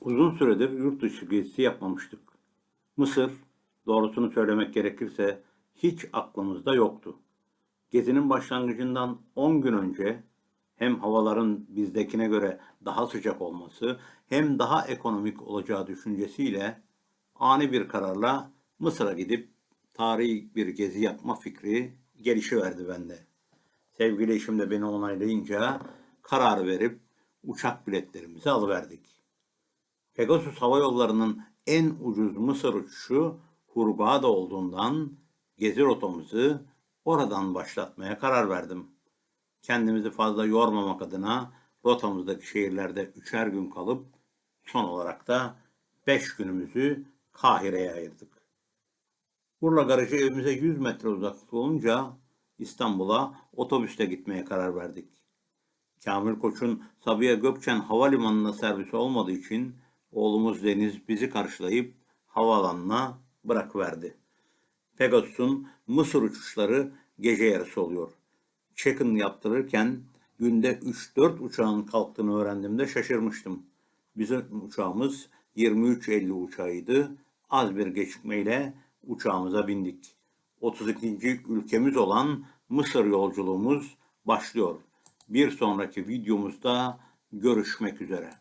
Uzun süredir yurt dışı gezisi yapmamıştık. Mısır, doğrusunu söylemek gerekirse hiç aklımızda yoktu. Gezinin başlangıcından 10 gün önce hem havaların bizdekine göre daha sıcak olması hem daha ekonomik olacağı düşüncesiyle ani bir kararla Mısır'a gidip tarihi bir gezi yapma fikri gelişiverdi bende. Sevgili eşim de beni onaylayınca karar verip uçak biletlerimizi alıverdik. Pegasus Hava Yolları'nın en ucuz Mısır uçuşu Hurghada olduğundan gezi rotamızı oradan başlatmaya karar verdim. Kendimizi fazla yormamak adına rotamızdaki şehirlerde üçer gün kalıp son olarak da beş günümüzü Kahire'ye ayırdık. Urla garajı evimize 100 metre uzaklıkta olunca İstanbul'a otobüste gitmeye karar verdik. Kamil Koç'un Sabiha Gökçen Havalimanı'na servisi olmadığı için oğlumuz Deniz bizi karşılayıp havaalanına bırakıverdi. Pegasus'un Mısır uçuşları gece yarısı oluyor. Check-in yaptırırken günde 3-4 uçağın kalktığını öğrendiğimde şaşırmıştım. Bizim uçağımız 23.50 uçağıydı. Az bir gecikmeyle uçağımıza bindik. 32. ülkemiz olan Mısır yolculuğumuz başlıyor. Bir sonraki videomuzda görüşmek üzere.